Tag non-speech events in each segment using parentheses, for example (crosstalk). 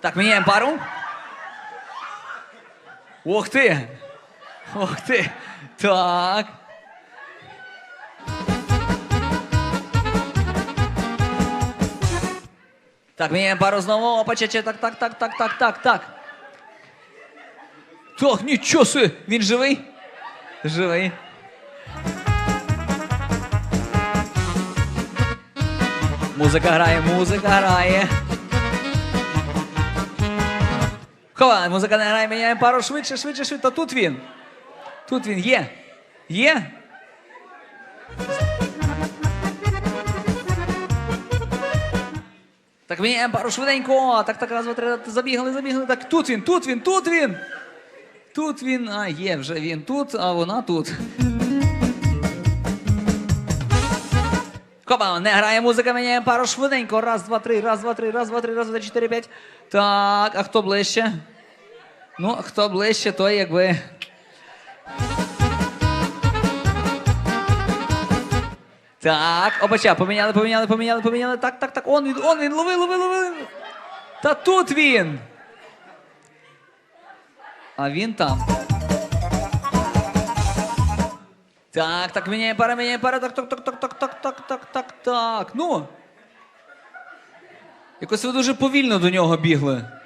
Tak, minąłem parą? Ох ty! Ох ty! Tak! Tak, minąłem parą znowu, opaciecie, tak, tak, tak, tak, tak, tak, tak. Так, нічого си! Він живий? Живий. Музика грає, музика грає. Хова, музика грає, міняємо пару швидше, швидше, швидше. Та тут він. Тут він є. Є. Так міняємо пару швиденько. Так, так, раз, два, три, забігали, забігали. Так, тут він, тут він, тут він. Тут він, а є вже він тут, а вона тут. Копа, не грає музика, міняємо пару швиденько. Раз, два, три, раз, два, три, раз, два, три, раз, два, чотири, п'ять. Так, а хто ближче? Ну, хто ближче, той якби. Так, обача, поміняли, поміняли, поміняли, поміняли. Так, так, так. Он він, он він, лови, лови, лови. Та тут він. А він там. Так, так, міняє пара, міняє пара, так, так, так, так, так, так, так, так, так, так. Ну. Якось ви дуже повільно до нього бігли.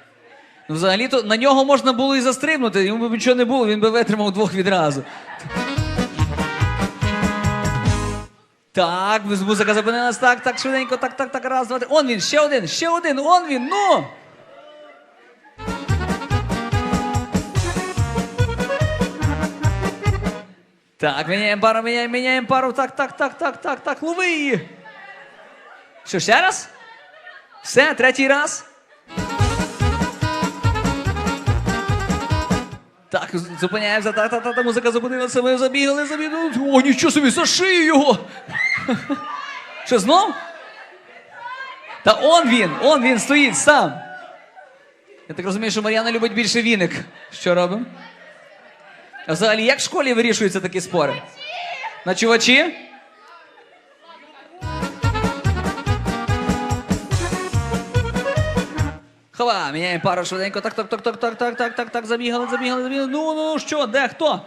Ну, взагалі-то на нього можна було і застрибнути, йому б нічого не було, він би витримав двох відразу. Так, музика зупинилась, так, так, швиденько, так, так, так, раз, два, три. Он він, ще один, ще один, он він, ну! Так, міняємо пару, міняємо, міняємо пару. Так, так, так, так, так, так, лови її. Що, ще раз? Все, третій раз. Так, зупиняємося, так, так, так, та музика зупинилася, ми забігли, забігали. О, нічого собі, за шию його. (laughs) Що, знов? Та он він, он він стоїть сам. Я так розумію, що Мар'яна любить більше віник. Що робимо? А взагалі, як в школі вирішуються такі спори? На чувачі? Хова, міняємо пару швиденько. Так, так, так, так, так, так, так, так, так, забігали, забігали, забігали. Ну, ну, що, де, хто?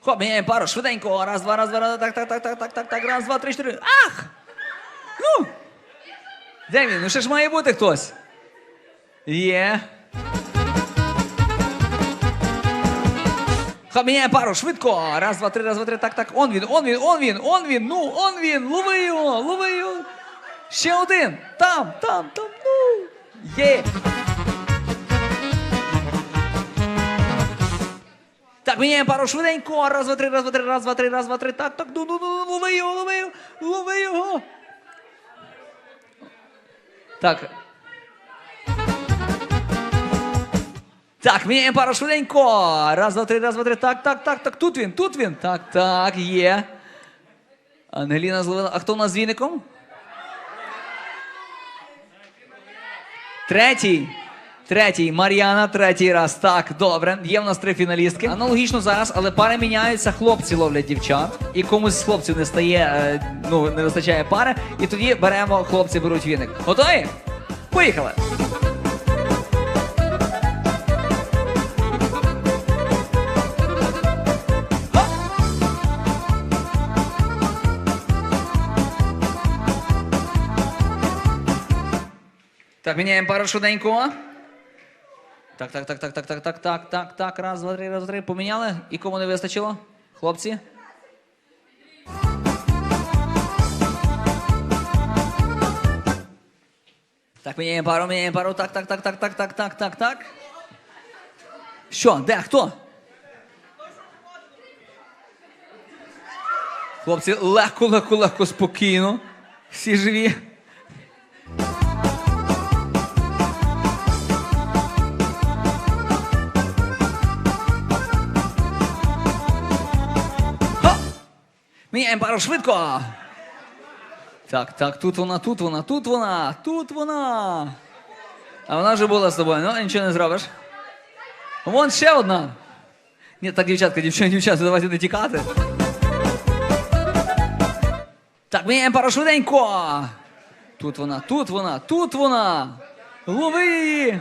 Хоп, міняємо пару швиденько. Раз, два, раз, два, раз, так, так, так, так, так, так, так, раз, два, три, чотири. Ах! Ну! Де він? Ну ще ж має бути хтось. Є. Міняє пару, швидко. Раз, два, три, раз, два, три. Так, так. Он він, он він, он він, он він. Ну, он він. Лови його, лови його. Ще один. Там, там, там. Ну. Є. Так, міняємо пару швиденько. Раз, два, три, раз, два, три, раз, два, три, раз, два, три. Так, так. Ну, ну, ну, лови його, лови його, лови його. Так. Так, міняємо пару швиденько. Раз, два, три, раз, два, три. Так, так, так, так. Тут він, тут він. Так, так, є. Ангеліна зловила. А хто у нас з віником? Третій. Третій. Мар'яна, третій раз. Так, добре. Є в нас три фіналістки. Аналогічно зараз, але пари міняються, хлопці ловлять дівчат. І комусь з хлопців не стає, е, ну, не вистачає пари. І тоді беремо, хлопці беруть віник. Готові? Поїхали! Так, міняємо пару швиденько. Так, так, так, так, так, так, так, так, так, так. Раз, два, три, раз, два, три. Поміняли. І кому не вистачило? Хлопці? Так, міняємо пару, міняємо пару. Так, так, так, так, так, так, так, так, так. Що? Де? Хто? Хлопці, легко, легко, легко, спокійно. Всі живі. Міняємо пару швидко. Так, так, тут вона, тут вона, тут вона, тут вона. А вона вже була з тобою, ну нічого не зробиш. Вон ще одна. Ні, так, дівчатка, дівчата, дівчата, давайте не тікати. Так, міняємо пару швиденько. Тут вона, тут вона, тут вона. Лови її.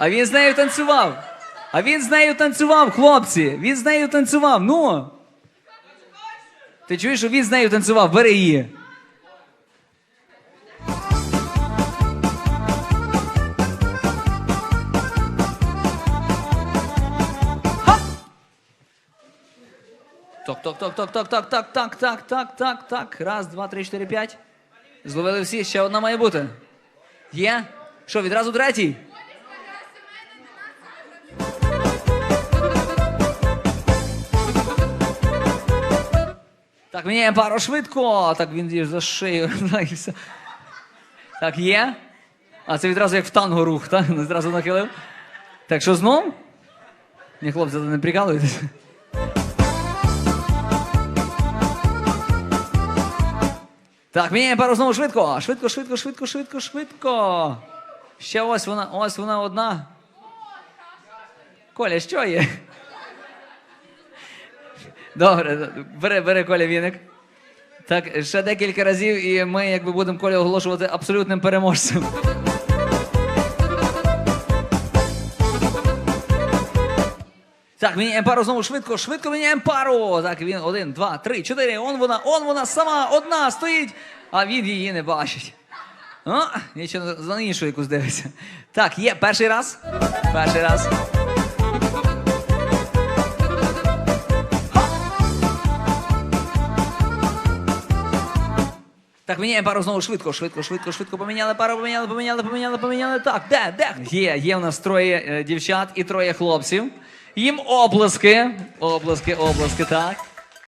А він з нею танцював. А він з нею танцював, хлопці. Він з нею танцював. Ну. Ти чуєш, що він з нею танцював? Бери її. Ха! Ток, ток, ток, ток, ток, ток, так, так, так, так, так, так. Раз, два, три, чотири, п'ять. Зловили всі, ще одна має бути. Є? Що, відразу третій? Так, міняємо пару швидко. Так він її за шию. (laughs) Так, і все. Так, є. А це відразу як в танго рух, так? Зразу нахилив. Так, що знов? Ні, хлопці, не прикалуєтесь. Так, міняємо пару знову швидко. Швидко, швидко, швидко, швидко, швидко. Ще ось вона, ось вона одна. Коля, що є? Добре, бери Коля віник. Так, ще декілька разів, і ми якби будемо Колю оголошувати абсолютним переможцем. Так, міняємо пару знову швидко, швидко міняємо пару. Так, він один, два, три, чотири. Он вона, он вона сама одна стоїть, а він її не бачить. О, нічого за іншу якусь дивиться. Так, є перший раз. Перший раз. Так, міняємо пару знову швидко, швидко, швидко, швидко поміняли пару, поміняли, поміняли, поміняли, поміняли. Так, де, де? Є, є в нас троє е, дівчат і троє хлопців. Їм оплески. Оплески, облески, так.